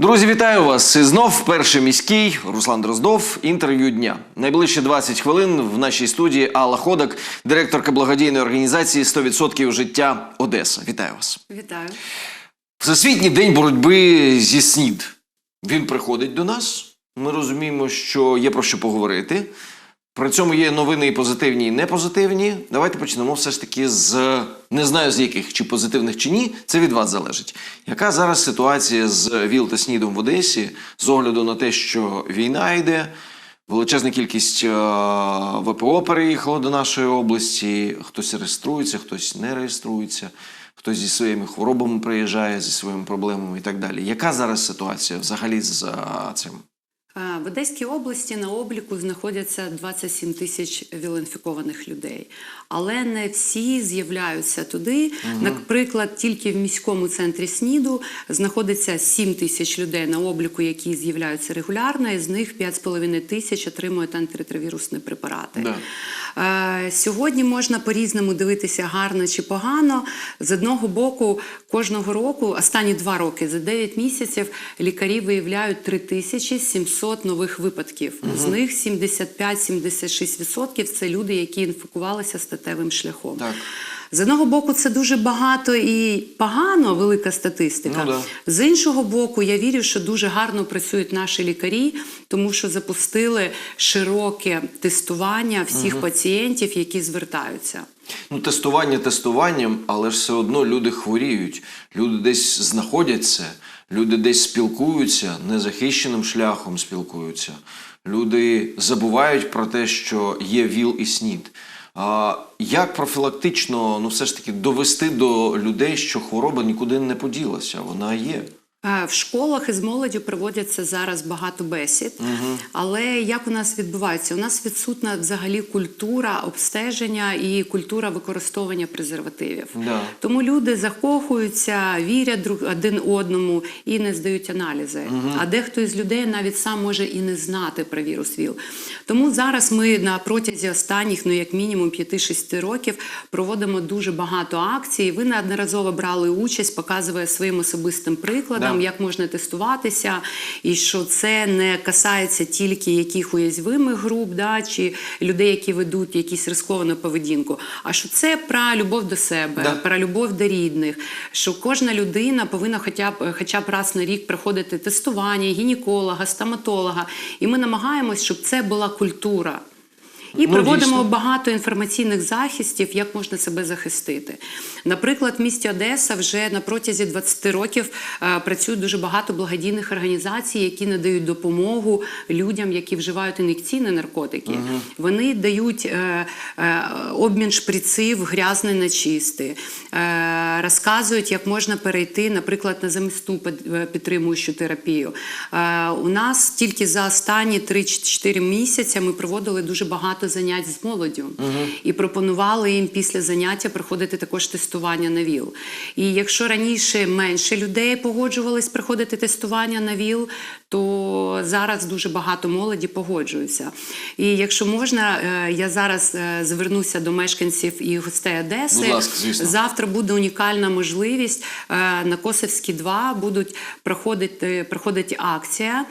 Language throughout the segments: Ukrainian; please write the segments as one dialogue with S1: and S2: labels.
S1: Друзі, вітаю вас! І знов перший міський Руслан Дроздов. Інтерв'ю дня. Найближчі 20 хвилин в нашій студії Алла Ходак, директорка благодійної організації «100% життя Одеса. Вітаю вас.
S2: Вітаю.
S1: Всесвітній день боротьби зі СНІД. Він приходить до нас. Ми розуміємо, що є про що поговорити. При цьому є новини і позитивні, і непозитивні. Давайте почнемо все ж таки з не знаю з яких, чи позитивних, чи ні. Це від вас залежить. Яка зараз ситуація з ВІЛ та СНІДом в Одесі з огляду на те, що війна йде, величезна кількість е, ВПО переїхало до нашої області, хтось реєструється, хтось не реєструється, хтось зі своїми хворобами приїжджає, зі своїми проблемами і так далі. Яка зараз ситуація взагалі з е, цим?
S2: В Одеській області на обліку знаходяться 27 тисяч вілінфікованих людей, але не всі з'являються туди. Наприклад, тільки в міському центрі СНІДу знаходиться 7 тисяч людей на обліку, які з'являються регулярно, і з них 5,5 тисяч отримують антиретровірусні препарати.
S1: Да.
S2: Е, Сьогодні можна по-різному дивитися гарно чи погано. З одного боку, кожного року, останні два роки, за 9 місяців, лікарі виявляють 3700 нових випадків. З них 75-76% це люди, які інфікувалися статевим шляхом.
S1: Так.
S2: З одного боку, це дуже багато і погано, велика статистика.
S1: Ну да.
S2: З іншого боку, я вірю, що дуже гарно працюють наші лікарі, тому що запустили широке тестування всіх пацієнтів, які звертаються.
S1: Ну, тестування тестуванням, але ж все одно люди хворіють, люди десь знаходяться, люди десь спілкуються, незахищеним шляхом спілкуються. Люди забувають про те, що є ВІЛ і СНІД. Як профілактично ну, все ж таки довести до людей, що хвороба нікуди не поділася, вона є.
S2: Е, В школах із молоддю проводяться зараз багато бесід, але як у нас відбувається? У нас відсутна взагалі культура обстеження і культура використовування презервативів.
S1: Да.
S2: Тому люди закохуються, вірять друг один одному і не здають аналізи. А дехто із людей навіть сам може і не знати про вірус ВІЛ. Тому зараз ми на протязі останніх, ну як мінімум 5-6 років, проводимо дуже багато акцій. Ви неодноразово брали участь, показує своїм особистим прикладом,
S1: Да.
S2: Як можна тестуватися, і що це не касається тільки яких уязвимих груп, да, чи людей, які ведуть якісь рисковану поведінку, а що це про любов до себе,
S1: Да.
S2: про любов до рідних, що кожна людина повинна хоча б хоча б раз на рік проходити тестування гінеколога, стоматолога. І ми намагаємось, щоб це була культура. І
S1: Ну,
S2: проводимо
S1: дійсно.
S2: багато інформаційних захистів, як можна себе захистити. Наприклад, в місті Одеса вже на протязі 20 років е, працює дуже багато благодійних організацій, які надають допомогу людям, які вживають ін'єкційні наркотики. Вони дають е, е, обмін шприців грязний на чистий, е, розказують, як можна перейти, наприклад, на замісну під- е, підтримуючу терапію. Е, у нас тільки за останні 3-4 місяці ми проводили дуже багато занять з молоддю і пропонували їм після заняття проходити також тестування на ВІЛ. І якщо раніше менше людей погоджувались проходити тестування на ВІЛ, то зараз дуже багато молоді погоджуються. І якщо можна, е, я зараз е, звернуся до мешканців і гостей Одеси.
S1: Будь ласка, звісно.
S2: Завтра буде унікальна можливість. Е, На Косовській 2 будуть проходити, проходить акція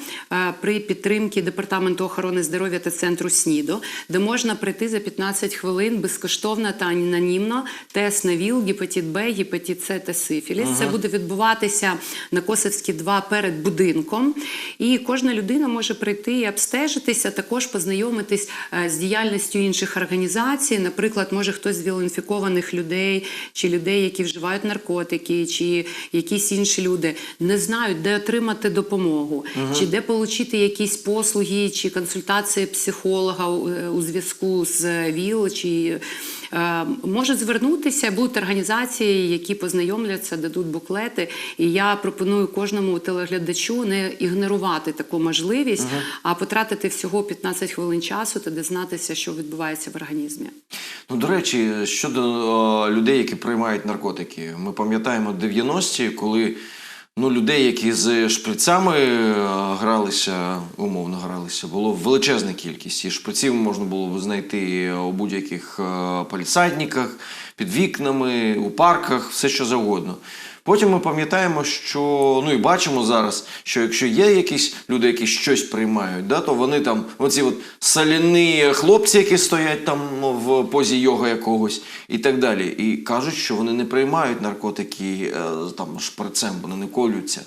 S2: при підтримці Департаменту охорони здоров'я та центру СНІДу, де можна прийти за 15 хвилин безкоштовно та анонімно тест на ВІЛ, гепатит Б, гепатит С та сифіліс. Це буде відбуватися на Косовській 2 перед будинком. І кожна людина може прийти і обстежитися, також познайомитись е, з діяльністю інших організацій. Наприклад, може хтось з вілінфікованих людей, чи людей, які вживають наркотики, чи якісь інші люди не знають, де отримати допомогу, чи де отримати якісь послуги, чи консультації психолога у, е, зв'язку з ВІЛ, чи можуть звернутися, будуть організації, які познайомляться, дадуть буклети. І я пропоную кожному телеглядачу не ігнорувати таку можливість, а потратити всього 15 хвилин часу та дізнатися, що відбувається в організмі.
S1: Ну, до речі, щодо е, людей, які приймають наркотики, ми пам'ятаємо 90-ті, коли ну, людей, які з шприцями е, гралися, умовно гралися, було величезна кількість. І шприців можна було знайти у будь-яких е, палісадниках, під вікнами, у парках, все що завгодно. Потім ми пам'ятаємо, що ну і бачимо зараз, що якщо є якісь люди, які щось приймають, да, то вони там, оці от соляні хлопці, які стоять там ну, в позі йога якогось, і так далі. І кажуть, що вони не приймають наркотики е, там шприцем, вони не колються.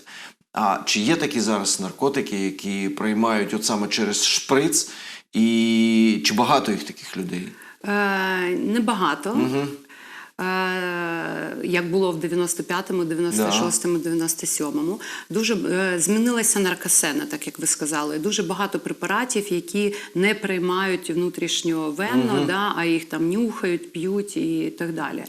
S1: А чи є такі зараз наркотики, які приймають от саме через шприц, і чи багато їх таких людей?
S2: Е, небагато. Е, як було в 95-му, 96-му, 97-му. Дуже е, змінилася наркосена, так як ви сказали. Дуже багато препаратів, які не приймають внутрішньо венно, да, а їх там нюхають, п'ють і так далі.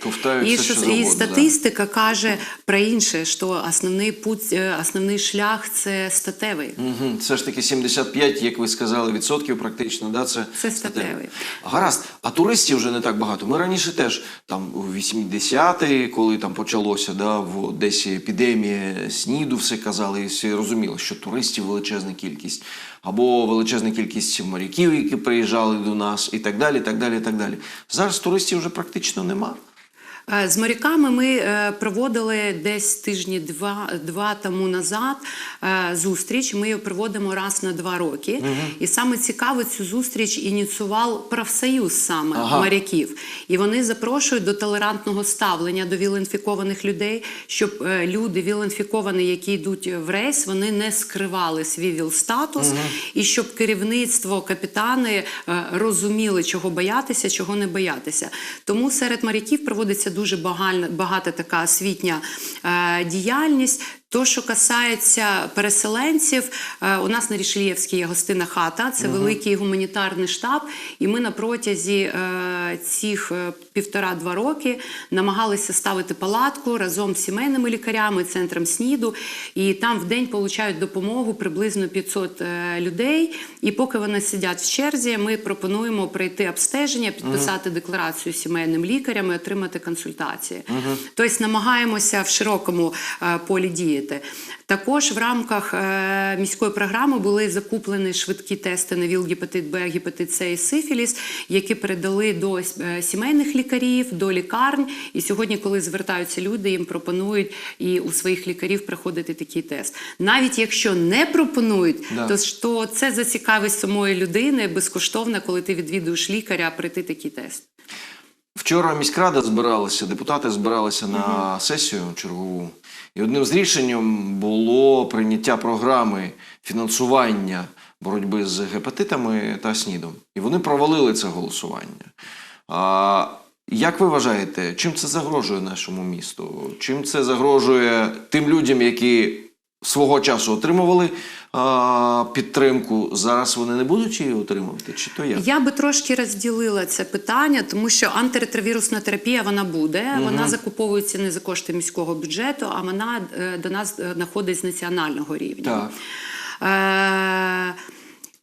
S2: І що-
S1: що
S2: і
S1: завгодно, да.
S2: статистика каже про інше, що основний путь, е, основний шлях це статевий.
S1: Угу. Це ж таки 75, як ви сказали, відсотків практично, да? це,
S2: Це статевий.
S1: Гаразд, а туристів вже не так багато. Ми раніше теж там у 80-ті, коли там почалося, да, в Одесі епідемія СНІДу, все казали, і всі розуміли, що туристів величезна кількість, або величезна кількість моряків, які приїжджали до нас, і так далі, так далі, так далі. Зараз туристів вже практично нема.
S2: Е, З моряками ми е, проводили десь тижні два, два тому назад е, зустріч. Ми її проводимо раз на два роки. І саме цікаво, цю зустріч ініціював профсоюз саме
S1: Ага.
S2: моряків. І вони запрошують до толерантного ставлення до віл-інфікованих людей, щоб люди віл-інфіковані, які йдуть в рейс, вони не скривали свій віл-статус, і щоб керівництво, капітани розуміли, чого боятися, чого не боятися. Тому серед моряків проводиться дуже багальна- багата така освітня е, діяльність. То, що касається переселенців, е, у нас на Рішельєвській є гостина хата, це великий гуманітарний штаб. І ми на протязі е, цих е, півтора-два роки намагалися ставити палатку разом з сімейними лікарями, центром СНІДу. І там в день получають допомогу приблизно 500 е, людей. І поки вони сидять в черзі, ми пропонуємо пройти обстеження, підписати декларацію сімейним лікарям і отримати консультації. Тобто намагаємося в широкому полі діяти. Також в рамках е, міської програми були закуплені швидкі тести на ВІЛ, гепатит Б, гепатит С і сифіліс, які передали до е, сімейних лікарів, до лікарень. І сьогодні, коли звертаються люди, їм пропонують і у своїх лікарів проходити такий тест. Навіть якщо не пропонують,
S1: Да.
S2: то це за цікавість самої людини безкоштовно, коли ти відвідуєш лікаря, пройти такий тест.
S1: Вчора міськрада збиралася, депутати збиралися на сесію чергову. І одним з рішенням було прийняття програми фінансування боротьби з гепатитами та СНІДом. І вони провалили це голосування. А, як ви вважаєте, чим це загрожує нашому місту? Чим це загрожує тим людям, які свого часу отримували а, підтримку? Зараз вони не будуть її отримувати? Чи то як?
S2: Я би трошки розділила це питання, тому що антиретровірусна терапія вона буде. Вона закуповується не за кошти міського бюджету, а вона е, до нас е, з національного рівня.
S1: Так.
S2: Е,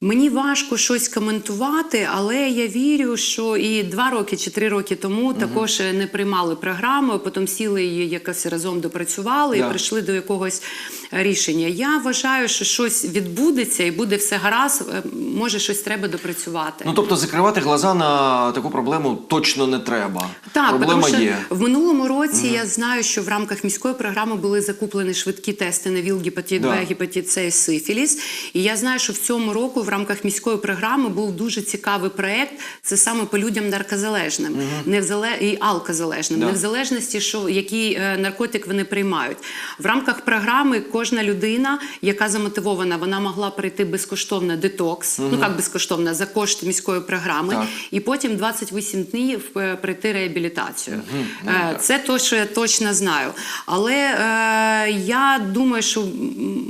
S2: Мені важко щось коментувати, але я вірю, що і два роки чи три роки тому також не приймали програму, потім сіли її якось разом допрацювали
S1: Да.
S2: і прийшли до якогось рішення. Я вважаю, що щось відбудеться і буде все гаразд. е, Може, щось треба допрацювати.
S1: Ну тобто закривати глаза на таку проблему точно не треба.
S2: Так,
S1: Проблема
S2: тому що
S1: є.
S2: в минулому році я знаю, що в рамках міської програми були закуплені швидкі тести на ВІЛ, гепатит
S1: Да.
S2: Б, гепатит С і сифіліс. І я знаю, що в цьому року в рамках міської програми був дуже цікавий проект. Це саме по людям наркозалежним, не в зале... і алкозалежним,
S1: Да.
S2: не в залежності, що який е, наркотик вони приймають. В рамках програми кожна людина, яка замотивована, вона могла пройти безкоштовно детокс. Ну як безкоштовно за кошти міської програми,
S1: Так.
S2: і потім 28 днів е, пройти реабілітацію.
S1: Ну,
S2: Е, Це то, що я точно знаю. Але е, я думаю, що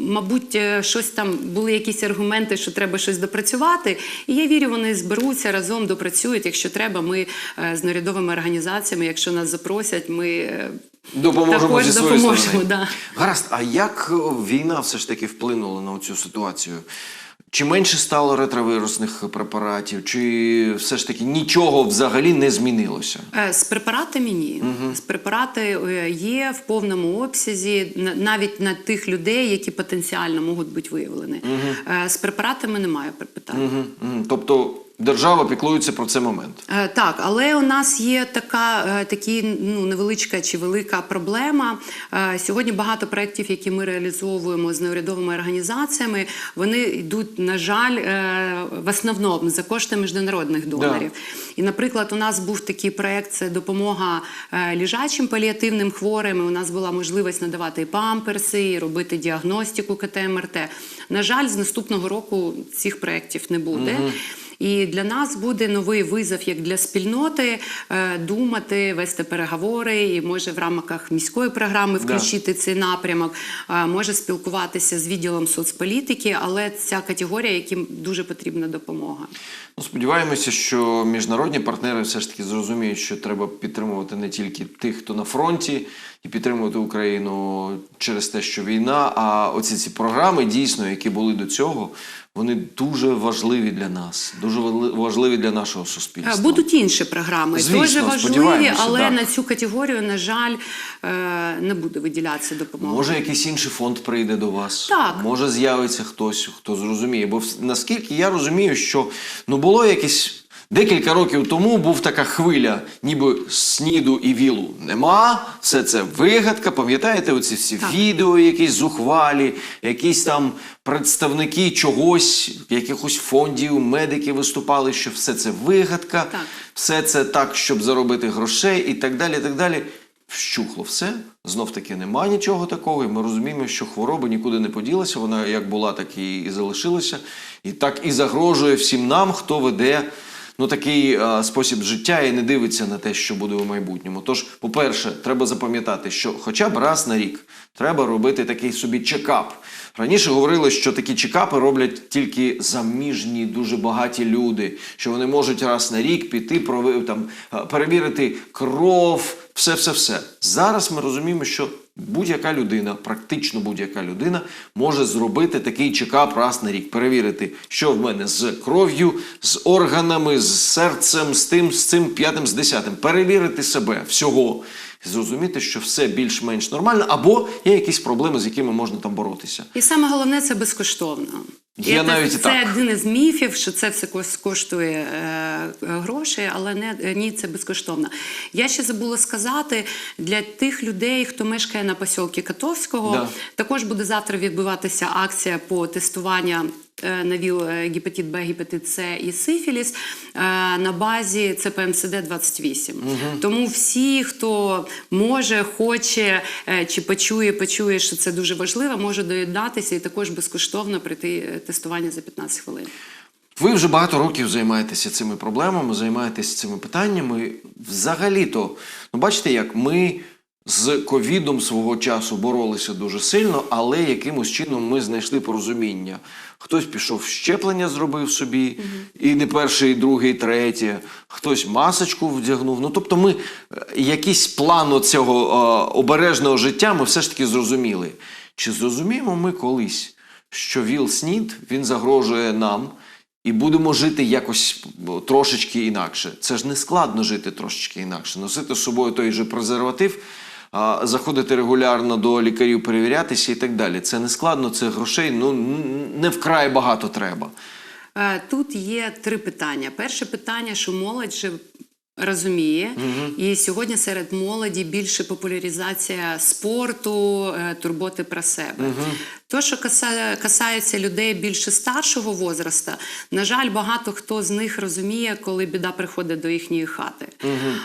S2: мабуть щось там були якісь аргументи, що треба щось допрацювати. І я вірю, вони зберуться разом, допрацюють. Якщо треба, ми е, з нарядовими організаціями, якщо нас запросять, ми. е,
S1: Допоможемо
S2: Також
S1: зі своєї
S2: допоможемо,
S1: сторони.
S2: да.
S1: Гаразд, а як війна все ж таки вплинула на цю ситуацію? Чи менше стало ретровірусних препаратів, чи все ж таки нічого взагалі не змінилося?
S2: Е, З препаратами ні. З препарати е, є в повному обсязі на- навіть на тих людей, які потенціально можуть бути виявлені. Угу. З препаратами немає питань.
S1: Угу. Угу. Тобто держава піклується про цей момент.
S2: Е, Так, але у нас є така е, такі, ну, невеличка чи велика проблема. Е, Сьогодні багато проєктів, які ми реалізовуємо з неурядовими організаціями, вони йдуть, на жаль, в основному за кошти міжнародних донорів. І, наприклад, у нас був такий проєкт це допомога лежачим паліативним хворим. У нас була можливість надавати і памперси, і робити діагностику КТ-МРТ. На жаль, з наступного року цих проєктів не буде. І для нас буде новий визов як для спільноти е, думати, вести переговори, і може в рамках міської програми
S1: Да.
S2: включити цей напрямок, е, може спілкуватися з відділом соцполітики, але ця категорія, яким дуже потрібна допомога.
S1: Ну, сподіваємося, що міжнародні партнери все ж таки зрозуміють, що треба підтримувати не тільки тих, хто на фронті, і підтримувати Україну через те, що війна. А оці ці програми, дійсно, які були до цього, вони дуже важливі для нас, дуже важливі для нашого суспільства.
S2: Будуть інші програми,
S1: Звісно,
S2: дуже важливі, але
S1: так.
S2: на цю категорію, на жаль, е, не буде виділятися допомога.
S1: Може, якийсь інший фонд прийде до вас.
S2: Так.
S1: Може, з'явиться хтось, хто зрозуміє. Бо наскільки я розумію, що ну було якесь. Декілька років тому був така хвиля, ніби сніду і вілу нема. Все це вигадка. Пам'ятаєте, оці всі
S2: Так.
S1: відео, якісь зухвалі, якісь там представники чогось, якихось фондів, медики виступали, що все це вигадка,
S2: Так.
S1: все це так, щоб заробити грошей і так далі. і так далі. Вщухло все. Знов таки нема нічого такого. І ми розуміємо, що хвороба нікуди не поділася. Вона як була, так і, і залишилася. І так і загрожує всім нам, хто веде ну, такий е, спосіб життя і не дивиться на те, що буде у майбутньому. Тож, по-перше, треба запам'ятати, що хоча б раз на рік треба робити такий собі чекап. Раніше говорили, що такі чекапи роблять тільки заміжні, дуже багаті люди, що вони можуть раз на рік піти, прови- там, е, перевірити кров, все, все, все. Зараз ми розуміємо, що будь-яка людина, практично будь-яка людина, може зробити такий чекап раз на рік, перевірити, що в мене з кров'ю, з органами, з серцем, з тим, з цим п'ятим, з десятим. Перевірити себе всього. Зрозуміти, що все більш-менш нормально, або є якісь проблеми, з якими можна там боротися.
S2: І саме головне це безкоштовно.
S1: Є
S2: це,
S1: навіть і
S2: це один із міфів, що це все коштує е, грошей, але не ні, це безкоштовно. Я ще забула сказати для тих людей, хто мешкає на посілки Котовського,
S1: Да.
S2: також буде завтра відбуватися акція по тестуванню на ВІЛ е, гепатит Б, гепатит С і сифіліс е, на базі ЦПМСД 28. Тому всі, хто може, хоче е, чи почує, почує, що це дуже важливо, може доєднатися і також безкоштовно пройти е, тестування за 15 хвилин.
S1: Ви вже багато років займаєтеся цими проблемами, займаєтеся цими питаннями. Взагалі-то, ну бачите, як ми з ковідом свого часу боролися дуже сильно, але якимось чином ми знайшли порозуміння. Хтось пішов щеплення, зробив собі, і не перший, і другий, і третє. Хтось масочку вдягнув. Ну тобто, ми е, якийсь план цього обережного життя ми все ж таки зрозуміли. Чи зрозуміємо ми колись, що ВІЛ-СНІД він загрожує нам? І будемо жити якось трошечки інакше. Це ж не складно жити трошечки інакше. Носити з собою той же презерватив, заходити регулярно до лікарів, перевірятися і так далі. Це не складно, це грошей ну не вкрай багато треба.
S2: Е, Тут є три питання. Перше питання, що молодь же розуміє, і сьогодні серед молоді більше популяризація спорту, е, турботи про себе. То, що касається людей більше старшого возраста, на жаль, багато хто з них розуміє, коли біда приходить до їхньої хати.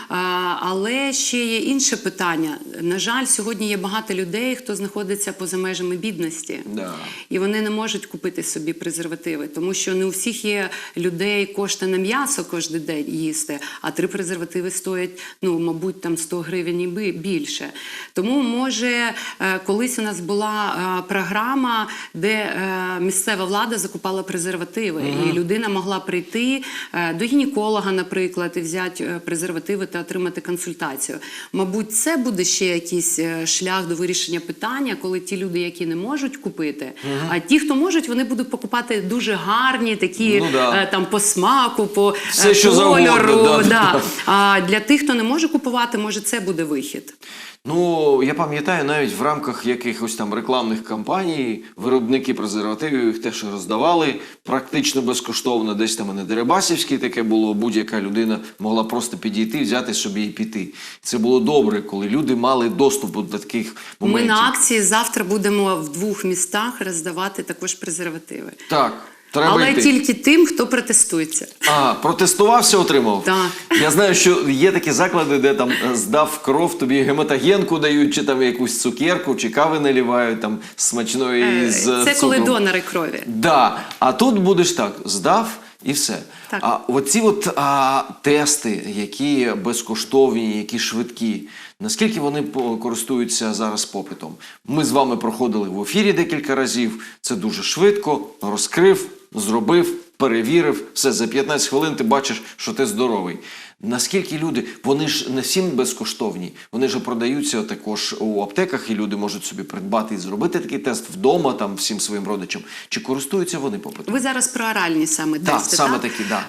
S2: А, але ще є інше питання. На жаль, сьогодні є багато людей, хто знаходиться поза межами бідності.
S1: Да.
S2: І вони не можуть купити собі презервативи, тому що не у всіх є людей кошти на м'ясо кожен день їсти, а три презервативи стоять, ну, мабуть, там 100 гривень і більше. Тому, може, е, колись у нас була е, програма, де е, місцева влада закупала презервативи, і людина могла прийти е, до гінеколога, наприклад, і взяти е, презервативи та отримати консультацію. Мабуть, це буде ще якийсь шлях до вирішення питання, коли ті люди, які не можуть купити, а ті, хто можуть, вони будуть покупати дуже гарні, такі
S1: Ну да.
S2: там по смаку, по
S1: Все, що
S2: кольору.
S1: завгодно, да,
S2: да.
S1: да.
S2: А для тих, хто не може купувати, може це буде вихід.
S1: Ну, я пам'ятаю, навіть в рамках якихось там рекламних кампаній виробники презервативів їх теж роздавали практично безкоштовно. Десь там і на Дерибасівській таке було. Будь-яка людина могла просто підійти, взяти собі і піти. Це було добре, коли люди мали доступ до таких
S2: Ми на акції завтра будемо в двох містах роздавати також презервативи.
S1: Так, треба
S2: Але
S1: йти.
S2: тільки тим, хто протестується.
S1: А, протестувався, отримав?
S2: Так.
S1: Я знаю, що є такі заклади, де там е, здав кров, тобі гематогенку дають, чи там якусь цукерку, чи кави наливають там смачної
S2: Е,
S1: з
S2: Це
S1: цукром.
S2: коли донори крові.
S1: Да. А тут будеш так, здав і все.
S2: Так.
S1: А оці от а, тести, які безкоштовні, які швидкі, наскільки вони користуються зараз попитом? Ми з вами проходили в ефірі декілька разів. Це дуже швидко, розкрив, зробив, перевірив. Все, за 15 хвилин ти бачиш, що ти здоровий. Наскільки люди, вони ж не всім безкоштовні, вони ж продаються також у аптеках, і люди можуть собі придбати і зробити такий тест вдома, там всім своїм родичам. Чи користуються вони попитом?
S2: Ви зараз про оральні саме
S1: Так,
S2: тести.
S1: саме
S2: так?
S1: такі, да.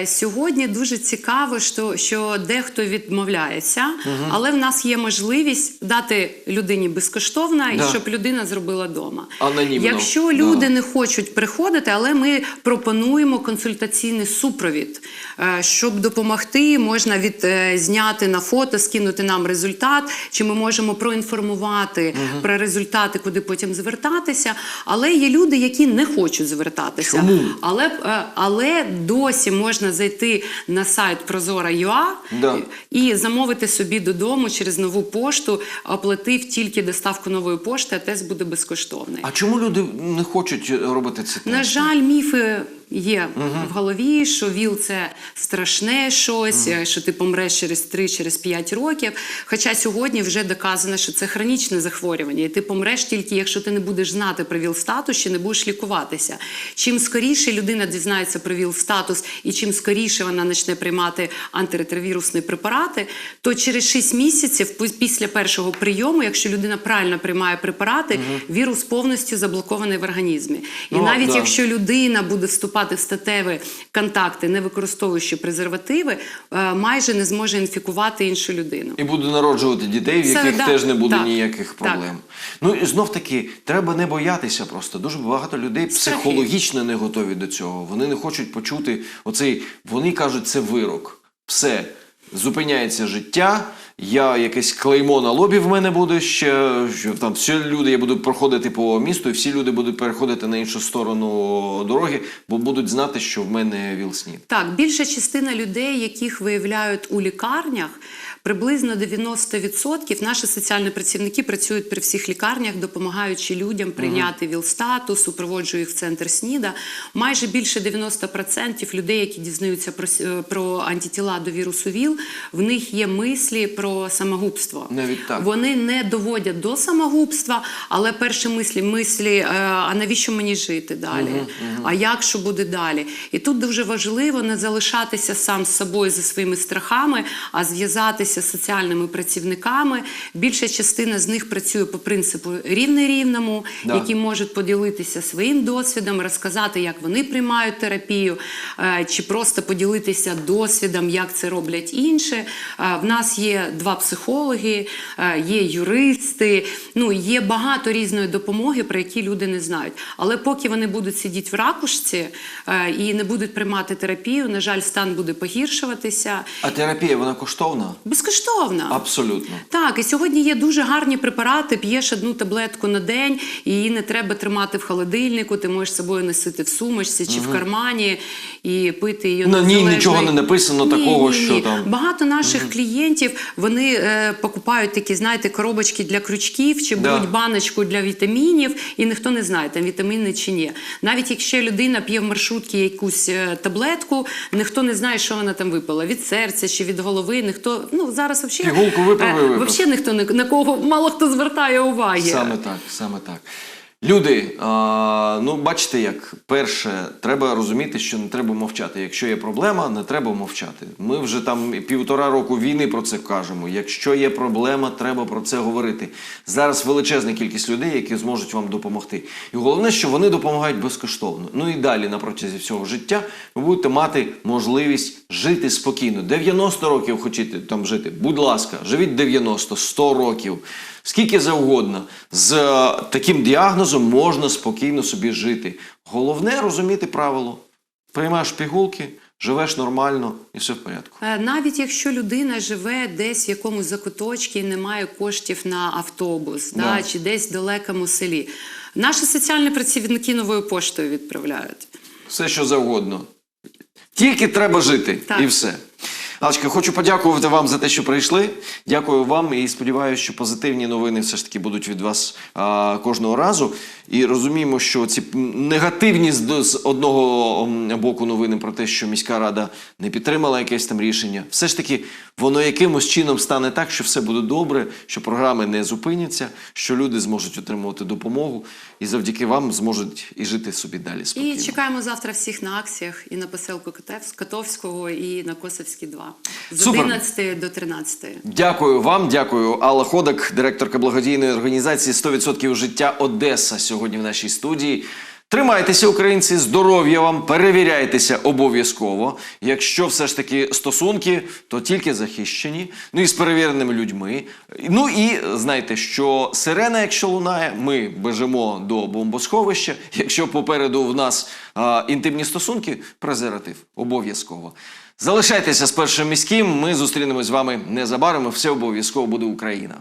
S2: Е, сьогодні дуже цікаво, що, що дехто відмовляється, але в нас є можливість дати людині безкоштовно і щоб людина зробила вдома.
S1: Анонімно.
S2: Якщо люди
S1: Да.
S2: не хочуть приходити, але ми пропонуємо консультаційний супровід, е, щоб допомогти, можна від е, зняти на фото, скинути нам результат, чи ми можемо проінформувати про результати, куди потім звертатися. Але є люди, які не хочуть звертатися.
S1: Чому?
S2: Але, е, але досі можна зайти на сайт Прозора.ua
S1: Да.
S2: і замовити собі додому через нову пошту, оплатив тільки доставку нової пошти, а тест буде безкоштовний.
S1: А чому люди не хочуть робити це?
S2: На жаль, міфи є в голові, що ВІЛ це страшне щось, е, що ти помреш через 3 через років. Хоча сьогодні вже доказано, що це хронічне захворювання, і ти помреш тільки, якщо ти не будеш знати про ВІЛ-статус чи не будеш лікуватися. Чим скоріше людина дізнається про ВІЛ-статус і чим скоріше вона почне приймати антиретровірусні препарати, то через 6 місяців після першого прийому, якщо людина правильно приймає препарати, вірус повністю заблокований в організмі. І
S1: Ну,
S2: навіть
S1: да.
S2: якщо людина буде вступати в статеві контакти, не використовуючи презервативи, е, майже не зможе інфікувати іншу людину.
S1: І буде народжувати дітей, в
S2: Це,
S1: яких
S2: да,
S1: теж не буде
S2: так,
S1: ніяких
S2: так.
S1: проблем. Ну і знов таки, треба не боятися просто. Дуже багато людей психологічно не готові до цього. Вони не хочуть почути оцей. Вони кажуть, це вирок. Все. Зупиняється життя. Я якесь клеймо на лобі в мене буде ще. Там всі люди, я буду проходити по місту, і всі люди будуть переходити на іншу сторону дороги, бо будуть знати, що в мене ВІЛ-СНІД.
S2: Так, більша частина людей, яких виявляють у лікарнях, приблизно 90% наші соціальні працівники працюють при всіх лікарнях, допомагаючи людям прийняти ВІЛ-статус, супроводжують їх в центр СНІДа. Майже більше 90% людей, які дізнаються про, е, про антитіла до вірусу ВІЛ, в них є мислі про самогубство.
S1: Навіть так.
S2: Вони не доводять до самогубства, але перші мислі, мислі, е, а навіщо мені жити далі? А як що буде далі? І тут дуже важливо не залишатися сам з собою зі своїми страхами, а зв'язатися з соціальними працівниками. Більша частина з них працює по принципу рівне рівному,
S1: Да.
S2: які можуть поділитися своїм досвідом, розказати, як вони приймають терапію, е, чи просто поділитися досвідом, як це роблять інші. Е, В нас є два психологи, е, є юристи. Ну є багато різної допомоги, про які люди не знають. Але поки вони будуть сидіти в ракушці і не будуть приймати терапію, на жаль, стан буде погіршуватися.
S1: А терапія вона коштовна?
S2: Безкоштовно.
S1: Абсолютно.
S2: Так, і сьогодні є дуже гарні препарати. П'єш одну таблетку на день, і її не треба тримати в холодильнику. Ти можеш з собою носити в сумочці чи в кармані і пити її.
S1: На ній нічого не написано
S2: Ні,
S1: такого,
S2: ні, ні.
S1: що там.
S2: багато наших клієнтів вони е, покупають такі, знаєте, коробочки для крючків чи
S1: Да.
S2: беруть баночку для вітамінів, і ніхто не знає, там вітаміни чи ні. Навіть якщо людина п'є в маршрутці якусь е, таблетку, ніхто не знає, що вона там випила від серця чи від голови. Ніхто ну зараз взагалі
S1: Пігулку випив.
S2: Взагалі ніхто ні- на кого мало хто звертає уваги.
S1: Саме так, саме так. Люди, ну бачите, як перше, треба розуміти, що не треба мовчати. Якщо є проблема, не треба мовчати. Ми вже там півтора року війни про це кажемо. Якщо є проблема, треба про це говорити. Зараз величезна кількість людей, які зможуть вам допомогти. І головне, що вони допомагають безкоштовно. Ну і далі на протязі всього життя ви будете мати можливість жити спокійно. 90 років хочете там жити. Будь ласка, живіть 90, 100 років. Скільки завгодно. З е, таким діагнозом можна спокійно собі жити. Головне розуміти правило. Приймаєш пігулки, живеш нормально і все в порядку.
S2: Е, Навіть якщо людина живе десь в якомусь закуточці і не має коштів на автобус, да.
S1: Да.
S2: чи десь в далекому селі, наші соціальні працівники новою поштою відправляють.
S1: Все, що завгодно. Тільки треба жити.
S2: Так.
S1: І все. Алечка, хочу подякувати вам за те, що прийшли. Дякую вам і сподіваюся, що позитивні новини все ж таки будуть від вас а, кожного разу. І розуміємо, що ці негативні з, з одного боку новини про те, що міська рада не підтримала якесь там рішення. Все ж таки, воно якимось чином стане так, що все буде добре, що програми не зупиняться, що люди зможуть отримувати допомогу і завдяки вам зможуть і жити собі далі спокійно.
S2: І чекаємо завтра всіх на акціях і на поселку Котовського, і на Косовській 2. З
S1: Супер.
S2: 11 до 13.
S1: Дякую вам, дякую. Алла Ходак, директорка благодійної організації «100% життя Одеса сьогодні в нашій студії. Тримайтеся, українці, здоров'я вам, перевіряйтеся обов'язково. Якщо все ж таки стосунки, то тільки захищені, ну і з перевіреними людьми. Ну і знайте, що сирена, якщо лунає, ми бежимо до бомбосховища. Якщо попереду в нас а, інтимні стосунки, презерватив обов'язково. Залишайтеся з першим міським. Ми зустрінемось з вами незабаром. Все обов'язково буде Україна.